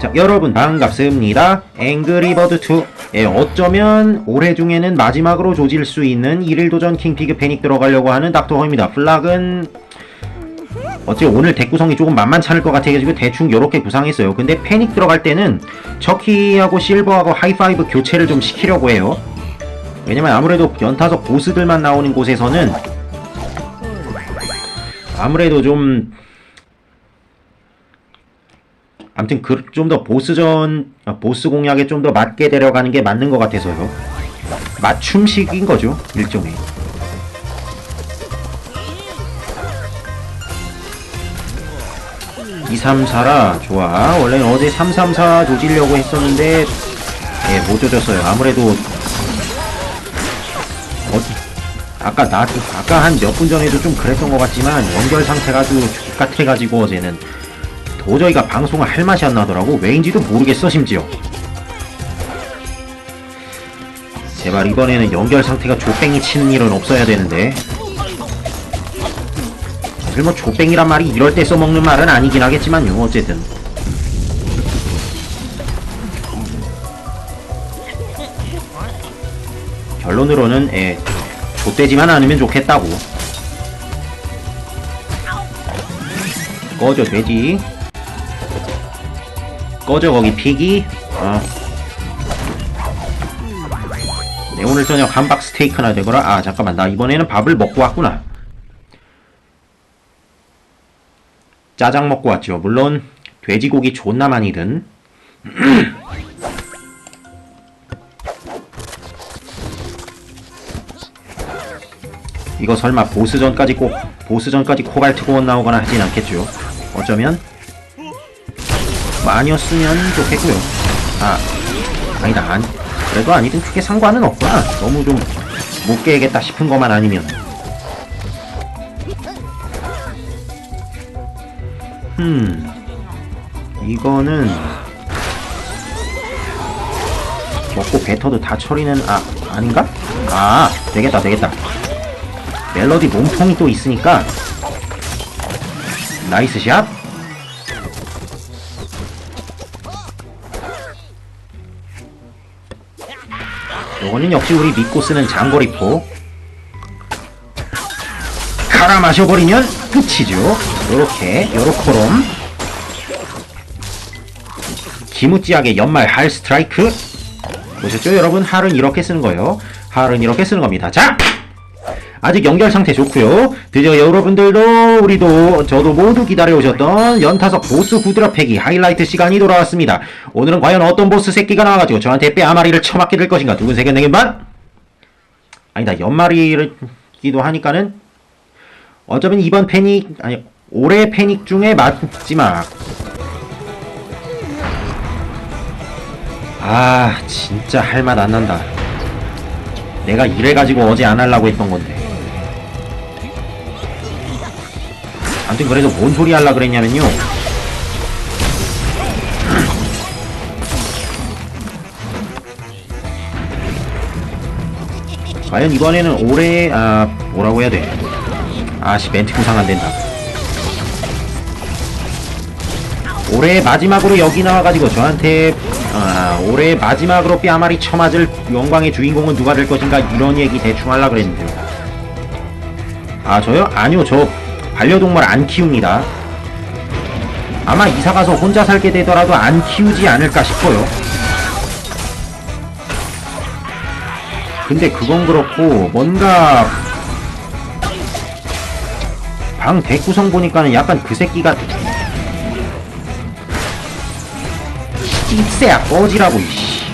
자, 여러분 반갑습니다. 앵그리버드 2. 예, 어쩌면 올해 중에는 마지막으로 조질 수 있는 1일 도전 킹피그 패닉 들어가려고 하는 닥터허입니다. 플락은 어째 오늘 덱 구성이 조금 만만찮을 것 같아가지고 대충 요렇게 구상했어요. 근데 패닉 들어갈 때는 저키하고 실버하고 하이파이브 교체를 좀 시키려고 해요. 왜냐면 아무래도 연타석 보스들만 나오는 곳에서는 아무래도 좀 아무튼 그, 좀 더 보스전 아, 보스 공략에 좀 더 맞게 데려가는 게 맞는 것 같아서요. 맞춤식인 거죠 일종의. 2, 3, 4라 좋아. 원래는 어제 3, 3, 4 조지려고 했었는데 예, 못 조졌어요. 아무래도 어, 아까 나 아까 한 몇 분 전에도 좀 그랬던 것 같지만 연결 상태가 아주 X같아가지고 어제는 도저히가 방송을 할 맛이 안 나더라고. 왜인지도 모르겠어 심지어. 제발 이번에는 연결 상태가 조뺑이 치는 일은 없어야 되는데. 사실 뭐 조뺑이란 말이 이럴 때 써먹는 말은 아니긴 하겠지만요. 어쨌든. 결론으로는 예, 좆되지만 않으면 좋겠다고. 꺼져 돼지. 꺼져 거기 피기. 어. 네 오늘 저녁 함박 스테이크나 되거라. 아 잠깐만 나 이번에는 밥을 먹고 왔구나. 짜장 먹고 왔죠. 물론 돼지고기 존나 많이 든. 이거 설마 보스전까지 꼭 보스전까지 코발트 고원 나오거나 하진 않겠죠. 어쩌면 뭐 아니었으면 좋겠고요. 아 아니다 안 그래도 아니든 크게 상관은 없구나. 너무 좀 못 깨겠다 싶은 것만 아니면. 음 이거는 먹고 뱉어도 다 처리는 아 아닌가? 아 되겠다 되겠다. 멜로디 몸통이 또 있으니까 나이스 샷 요거는 역시 우리 믿고 쓰는 장거리포. 갈아 마셔버리면 끝이죠. 요렇게 요렇게롬 기무찌하게 연말 할 스트라이크. 보셨죠 여러분? 할은 이렇게 쓰는 거예요. 할은 이렇게 쓰는 겁니다. 자 아직 연결 상태 좋고요. 드디어 여러분들도 우리도 저도 모두 기다려오셨던 연타석 보스 구드라 패기 하이라이트 시간이 돌아왔습니다. 오늘은 과연 어떤 보스 새끼가 나와가지고 저한테 뼈마리를 쳐맞게 될 것인가 두근세근 내긴 반? 아니다 연마리기도 하니까는 어쩌면 이번 패닉 아니 올해 패닉 중에 마지막 아 진짜 할 맛 안 난다. 내가 이래가지고 어제 안 하려고 했던 건데. 아무튼 그래서 뭔 소리 하려 그랬냐면요. 과연 이번에는 올해 아 뭐라고 해야 돼? 아씨 멘트 구상 안 된다. 올해 마지막으로 여기 나와가지고 저한테 아, 올해 마지막으로 뺨아리 쳐맞을 영광의 주인공은 누가 될 것인가 이런 얘기 대충 하려 그랬는데요. 아 저요? 아니요 저 반려동물 안 키웁니다. 아마 이사가서 혼자 살게 되더라도 안 키우지 않을까 싶어요. 근데 그건 그렇고 뭔가 방 대구성 보니까는 약간 그 새끼가 띠새야 꺼지라고 이씨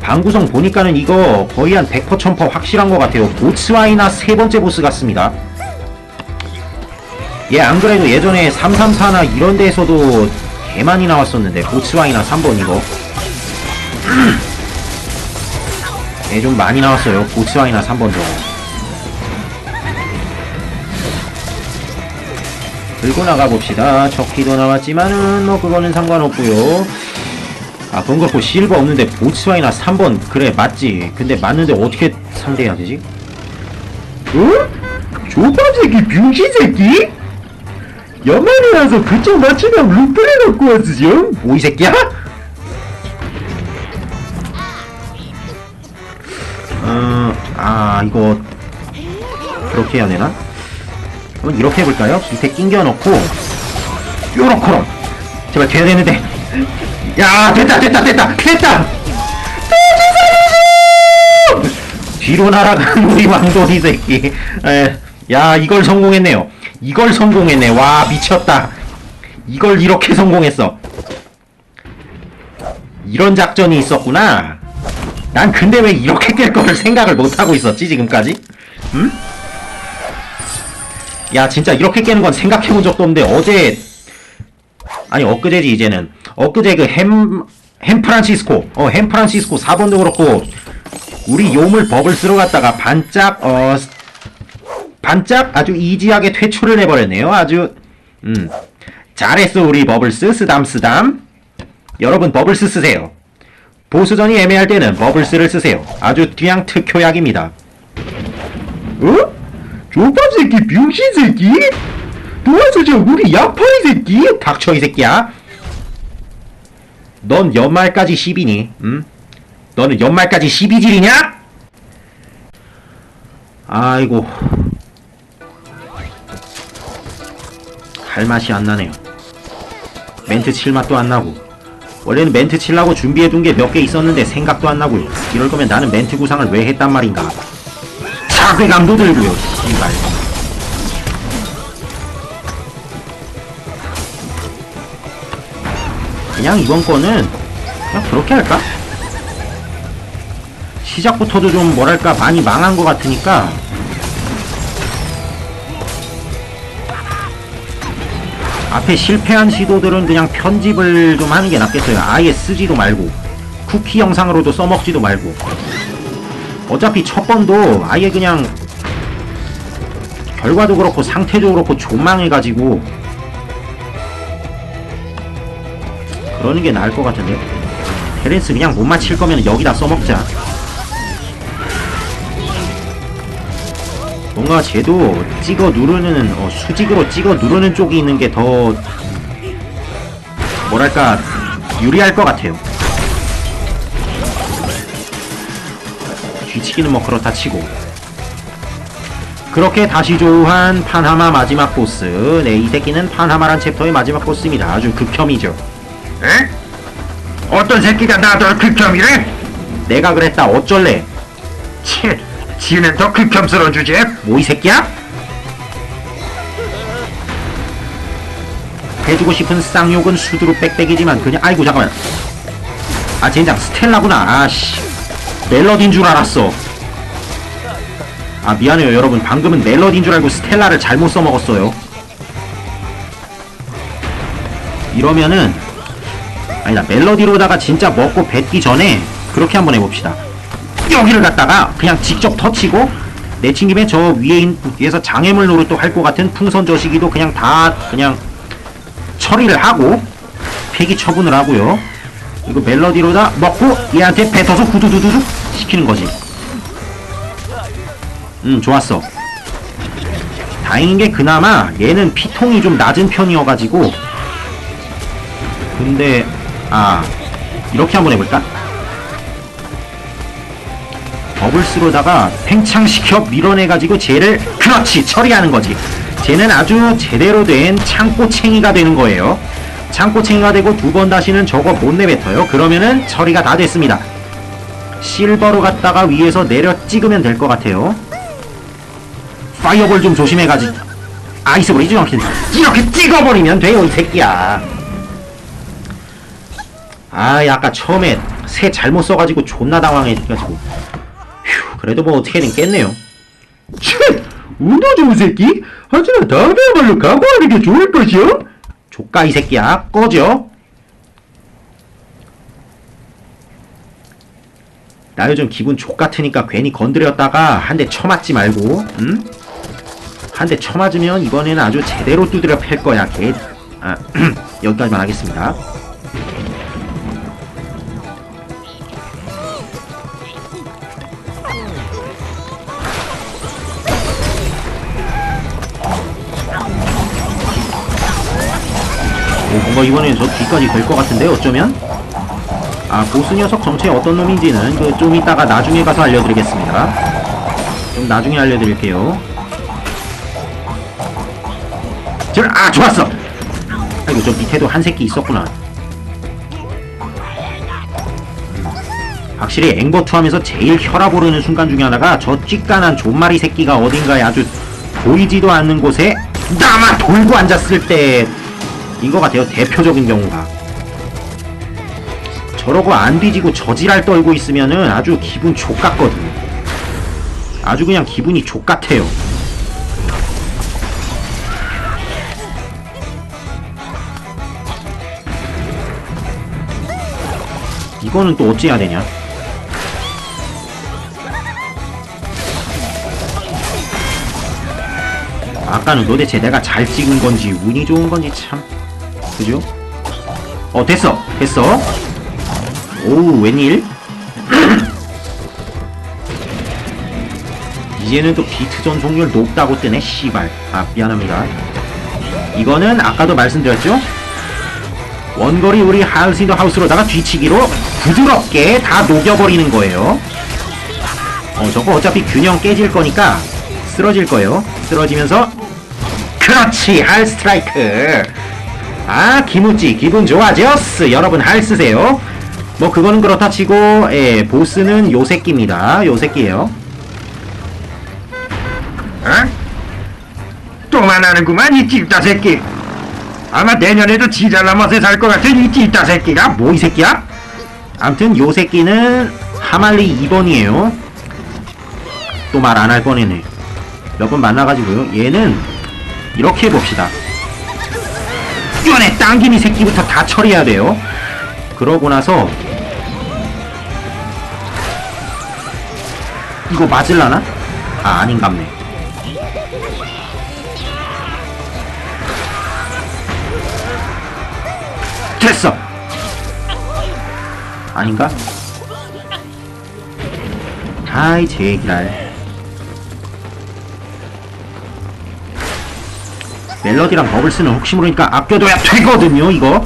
방구성 보니까는 이거 거의 한 100% 1000% 확실한 것 같아요 보츠와이나 세 번째 보스 같습니다 얘 안 그래도 예전에 334나 이런 데에서도 개 많이 나왔었는데 보츠와이나 3번 이거 얘 좀 많이 나왔어요 보츠와이나 3번 저거 들고 나가봅시다. 척키도 나왔지만은 뭐 그거는 상관없고요. 아 번거고 실버 없는데 보츠와이나 3번 그래 맞지. 근데 맞는데 어떻게 상대해야 되지? 어? 조밥 새끼 병신 새끼? 연말이라서 그쪽 맞추면 루프를 갖고 왔으죠? 뭐이 새끼야? 어, 아 이거 그렇게 해야 되나? 한번 이렇게 해볼까요? 밑에 낑겨 넣고 요렇게로 제발 돼야 되는데 야 됐다 됐다 됐다 됐다 뒤로 날아가는 우리 왕돌이 새끼 에, 야 이걸 성공했네요. 이걸 성공했네. 와 미쳤다. 이걸 이렇게 성공했어. 이런 작전이 있었구나. 난 근데 왜 이렇게 깰 거를 생각을 못하고 있었지 지금까지? 응? 야 진짜 이렇게 깨는 건 생각해본 적도 없는데 어제 아니 엊그제지 이제는. 엊그제 그 햄 햄프란시스코. 어 햄프란시스코 4번도 그렇고 우리 요물 버블스로 갔다가 반짝 어 반짝 아주 이지하게 퇴출을 해버렸네요 아주 음 잘했어 우리 버블스 쓰담 쓰담 여러분 버블스 쓰세요 보수전이 애매할 때는 버블스를 쓰세요 아주 그냥 특효약입니다 어? 조밥 새끼 병신 새끼? 도와주자 우리 야파이 새끼? 닥쳐 이 새끼야 넌 연말까지 10이니 음? 너는 연말까지 12질이냐? 아이고 할 맛이 안 나네요. 멘트 칠 맛도 안 나고. 원래는 멘트 칠라고 준비해둔 게 몇 개 있었는데 생각도 안 나고요. 이럴 거면 나는 멘트 구상을 왜 했단 말인가. 자괴감도 들고요 씨발. 그냥 이번 거는 그냥 그렇게 할까? 시작부터도 좀 뭐랄까 많이 망한 것 같으니까 앞에 실패한 시도들은 그냥 편집을 좀 하는 게 낫겠어요. 아예 쓰지도 말고 쿠키 영상으로도 써먹지도 말고. 어차피 첫 번도 아예 그냥 결과도 그렇고 상태도 그렇고 존망해가지고 그러는 게 나을 것 같은데. 테렌스 그냥 못 맞힐 거면 여기다 써먹자 뭔가 쟤도 찍어 누르는 어, 수직으로 찍어 누르는 쪽이 있는 게 더 뭐랄까 유리할 것 같아요. 뒤치기는 뭐 그렇다 치고. 그렇게 다시 조우한 판하마 마지막 보스. 네 이 새끼는 판하마란 챕터의 마지막 보스입니다. 아주 극혐이죠. 에? 어떤 새끼가 나더 극혐이래? 내가 그랬다. 어쩔래? 치, 지는 더 극혐스러운 주제? 뭐 이 새끼야? 해주고 싶은 쌍욕은 수두로 빽빽이지만 그냥 아이고 잠깐만. 아 젠장 스텔라구나. 아씨. 멜로디인 줄 알았어. 아 미안해요 여러분. 방금은 멜로디인 줄 알고 스텔라를 잘못 써먹었어요. 이러면은 아니다. 멜로디로다가 진짜 먹고 뱉기 전에 그렇게 한번 해봅시다 여기를 갖다가 그냥 직접 터치고 내친 김에 저 위에 있- 위에서 장애물 노릇도 할 것 같은 풍선 저시기도 그냥 다 그냥 처리를 하고 폐기 처분을 하고요. 이거 멜로디로다 먹고 얘한테 뱉어서 후두두두둑 시키는 거지. 음 좋았어. 다행인 게 그나마 얘는 피통이 좀 낮은 편이어가지고 근데 아 이렇게 한번 해볼까? 버블스로다가 팽창시켜 밀어내가지고 쟤를 그렇지 처리하는 거지. 쟤는 아주 제대로 된 창고챙이가 되는 거예요. 창고챙이가 되고 두 번 다시는 저거 못 내뱉어요. 그러면은 처리가 다 됐습니다. 실버로 갔다가 위에서 내려 찍으면 될 것 같아요. 파이어볼 좀 조심해가지고 아이스볼 이렇게 이렇게 찍어버리면 돼요 이 새끼야. 아 아까 처음에 새 잘못 써가지고 존나 당황해가지고. 휴 그래도 뭐 어떻게든 깼네요 치, 운도 좋은 새끼? 하지만 다음에야말로 각오하는 게 좋을 것이요? 조까 이 새끼야 꺼져 나 요즘 기분 족같으니까 괜히 건드렸다가 한 대 쳐맞지 말고 응? 한 대 쳐맞으면 이번에는 아주 제대로 두드려 팰 거야 개 아, 여기까지만 하겠습니다 어 이번엔 저 뒤까지 될 것 같은데 어쩌면? 아 보스 녀석 정체 어떤 놈인지는 그 좀 이따가 나중에 가서 알려드리겠습니다. 좀 나중에 알려드릴게요. 저, 아 좋았어! 아이고 저 밑에도 한 새끼 있었구나. 확실히 앵버투 하면서 제일 혈압 오르는 순간 중에 하나가 저 찌깐한 존마리 새끼가 어딘가에 아주 보이지도 않는 곳에 나만 돌고 앉았을 때 인것 같아요. 대표적인 경우가. 저러고 안 뒤지고 저지랄 떨고 있으면은 아주 기분 족같거든 아주 그냥 기분이 족같아요. 이거는 또 어찌해야 되냐? 아까는 도대체 내가 잘 찍은 건지 운이 좋은 건지 참 그죠? 어? 됐어. 됐어. 오우 웬일? 이제는 또 비트 전속률 높다고 뜨네 씨발. 아 미안합니다. 이거는 아까도 말씀드렸죠? 원거리 우리 하우스인더 하우스로다가 뒤치기로 부드럽게 다 녹여버리는 거예요. 어 저거 어차피 균형 깨질 거니까 쓰러질 거예요. 쓰러지면서 그렇지 할 스트라이크 아 기무찌 기분 좋아졌어 여러분 할 쓰세요. 뭐 그거는 그렇다 치고 예 보스는 요 새끼입니다. 요 새끼예요. 어? 또만 하는구만 이 찝다 새끼. 아마 내년에도 지잘난 맛에 살 것 같은 이 찝다 새끼가 뭐 이 새끼야? 암튼 요 새끼는 하말리 2번이에요. 또 말 안 할 뻔했네. 몇 번 만나가지고요. 얘는 이렇게 해봅시다 쭈네 당기니 새끼부터 다 처리해야 돼요 그러고 나서 이거 맞을라나? 아 아닌갑네 됐어 아닌가? 아이 제기랄 멜로디랑 버블스는 혹시 모르니까 아껴둬야 되거든요 이거.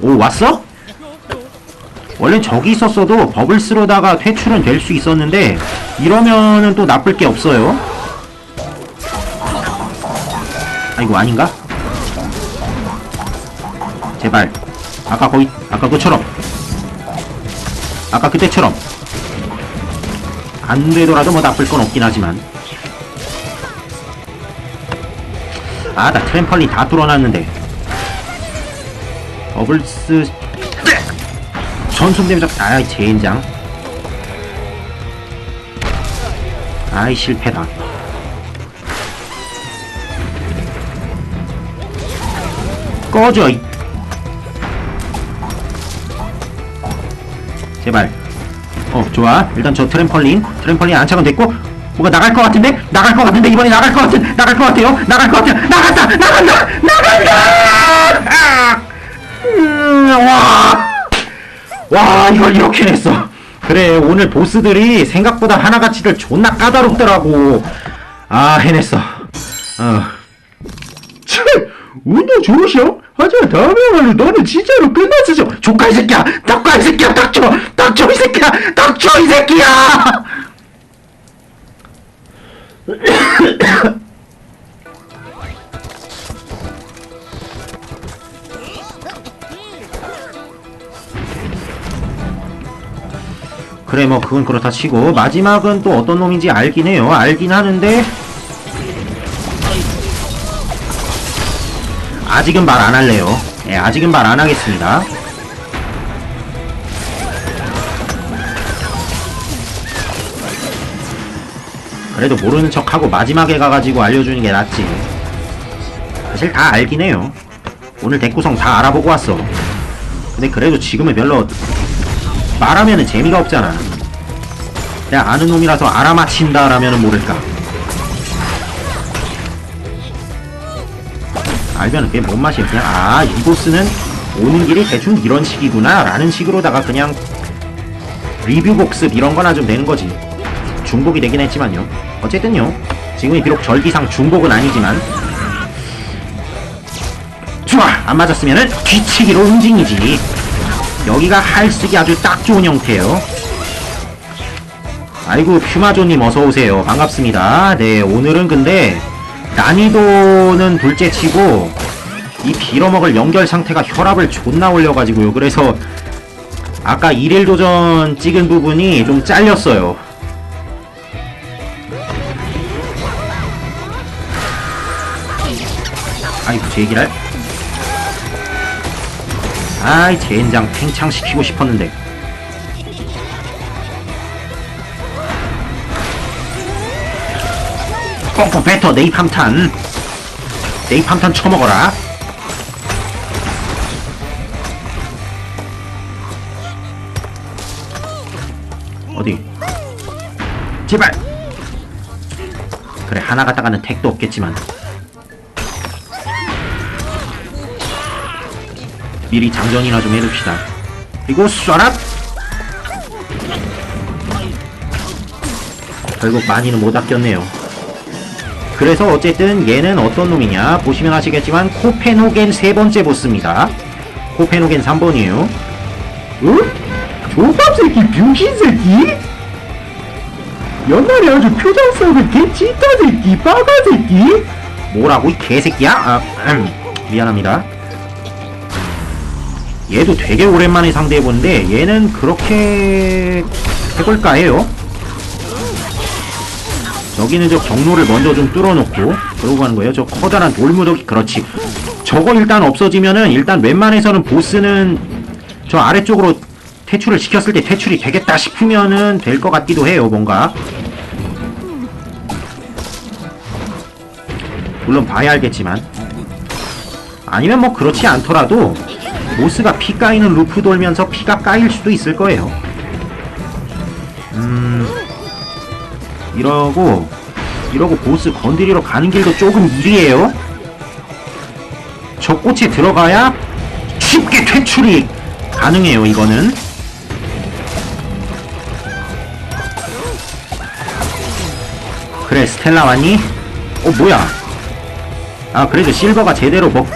오 왔어? 원래 저기 있었어도 버블스로다가 퇴출은 될 수 있었는데 이러면은 또 나쁠 게 없어요. 아이고 아닌가? 제발. 아까 거기 아까 그처럼. 아까 그때처럼 안 되더라도 뭐 나쁠 건 없긴 하지만. 아 나 트램펄린 다 뚫어놨는데. 버블스 전손 데미지 아이 젠장. 아이 실패다. 꺼져 이. 제발 어 좋아. 일단 저 트램펄린 트램펄린 안착은 됐고 뭐가 나갈 것 같은데? 나갈 것 같은데? 이번에 나갈 것 같은 나갈 것 같아요? 나갈 것 같아요 나갔다! 나간다! 나간다! 아! 음, 와. 와 이걸 이렇게 냈어. 그래 오늘 보스들이 생각보다 하나같이들 존나 까다롭더라고. 아 해냈어. 어. 참 운도 좋으셔? 하지만 다음에야말로 너는 진짜로 끝났으셔. 조카 이 새끼야! 닥쳐 이 새끼야! 닥쳐! 닥쳐 이 새끼야 이 새끼야! 그래 뭐 그건 그렇다 치고 마지막은 또 어떤 놈인지 알긴 해요. 알긴 하는데 아직은 말 안 할래요. 예 아직은 말 안 하겠습니다 그래도 모르는 척하고 마지막에 가가지고 알려주는 게 낫지. 사실 다 알긴 해요. 오늘 대구성 다 알아보고 왔어. 근데 그래도 지금은 별로 말하면은 재미가 없잖아. 내가 아는 놈이라서 알아맞힌다 라면은 모를까. 알면은 그게 뭔 맛이야 그냥 아 이 보스는 오는 길이 대충 이런 식이구나 라는 식으로다가 그냥 리뷰 복습 이런 거나 좀 되는 거지 중복이 되긴 했지만요. 어쨌든요. 지금이 비록 절기상 중복은 아니지만 좋아 안 맞았으면은 뒤치기로 응징이지. 여기가 할 쓰기 아주 딱 좋은 형태예요. 아이고 퓨마조님 어서오세요. 반갑습니다. 네 오늘은 근데 난이도는 둘째치고 이 빌어먹을 연결 상태가 혈압을 존나 올려가지고요. 그래서 아까 일일 도전 찍은 부분이 좀 잘렸어요 제 얘기를 할- 아이 젠장 팽창시키고 싶었는데. 펑펑 배터 네이팜탄 네이팜탄 쳐먹어라. 어디? 제발! 그래 하나 갖다가는 택도 없겠지만 미리 장전이나 좀 해둡시다 그리고 쏴라 결국 많이는 못 아꼈네요 그래서 어쨌든 얘는 어떤 놈이냐 보시면 아시겠지만 코페노겐 세 번째 보스입니다 코페노겐 3번이에요 어? 조밥 새끼 병신 새끼? 옛날에 아주 표정 싸움을 개 찐따 새끼 빠가 새끼? 뭐라고 이 개새끼야? 아, 음, 미안합니다. 얘도 되게 오랜만에 상대해보는데 얘는 그렇게 해볼까 해요. 여기는 저 경로를 먼저 좀 뚫어놓고 그러고 가는 거예요. 저 커다란 돌무더기 그렇지. 저거 일단 없어지면은 일단 웬만해서는 보스는 저 아래쪽으로 퇴출을 시켰을 때 퇴출이 되겠다 싶으면은 될 것 같기도 해요. 뭔가. 물론 봐야 알겠지만 아니면 뭐 그렇지 않더라도 보스가 피 까이는 루프 돌면서 피가 까일 수도 있을 거예요. 음 이러고 이러고 보스 건드리러 가는 길도 조금 이리에요. 저 꽃에 들어가야 쉽게 퇴출이 가능해요 이거는. 그래 스텔라 왔니? 어 뭐야? 아 그래도 실버가 제대로 먹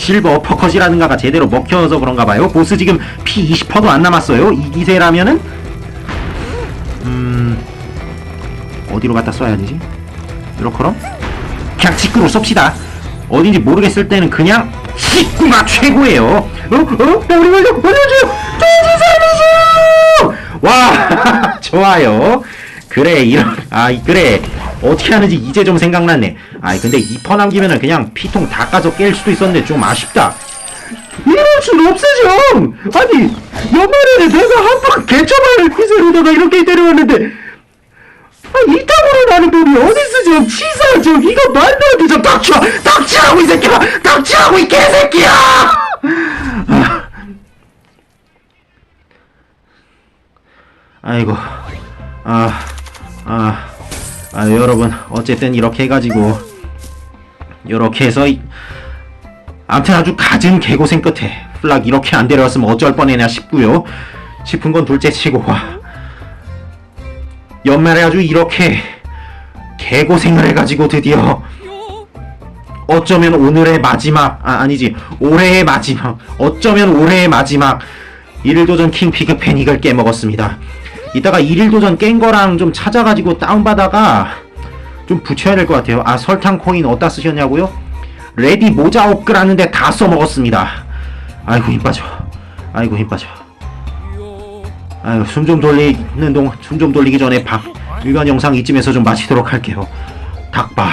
실버 어퍼컷이라든가가 제대로 먹혀서 그런가 봐요. 보스 지금 피 20%도 안 남았어요. 이 기세라면은 음 어디로 갖다 써야 되지? 이렇게럼 그냥 직구로 쏩시다. 어딘지 모르겠을 때는 그냥 직구가 최고예요. 어? 어? 야, 우리 먼저 올려줘 돼지 살리죠 와 좋아요. 그래 이런 아 이- 그래. 어떻게 하는지 이제 좀 생각났네 아이 근데 이퍼 남기면은 그냥 피통 다 까서 깰 수도 있었는데 좀 아쉽다. 이럴 순 없으죠 아니 연말에 내가 한방 개처벌 피세로다가 이렇게 때려왔는데. 아 이따구로 나는 놈이 어딨어 좀 치사 좀 이거 말도 안돼좀 닥쳐! 닥치라고 이 새끼야! 닥치라고 이 개새끼야! 아이고. 아, 아, 아 여러분 어쨌든 이렇게 해가지고 이렇게 해서 이- 아무튼 아주 갖은 개고생 끝에 플락 이렇게 안 데려왔으면 어쩔 뻔했냐 싶고요. 싶은 건 둘째치고 와. 연말에 아주 이렇게 개고생을 해가지고 드디어 어쩌면 오늘의 마지막 아 아니지. 올해의 마지막 어쩌면 올해의 마지막 일일도전 킹 피그팬 이걸 깨먹었습니다. 이따가 일일도전 깬 거랑 좀 찾아가지고 다운받아가 좀 붙여야 될 것 같아요. 아 설탕 코인 어디다 쓰셨냐고요? 레디 모자 업그라는데 다 써먹었습니다. 아이고 힘 빠져. 아이고 힘 빠져. 아유 숨 좀 돌리는 동안 숨좀 돌리기 전에 방 일간 영상 이쯤에서 좀 마치도록 할게요. 닭바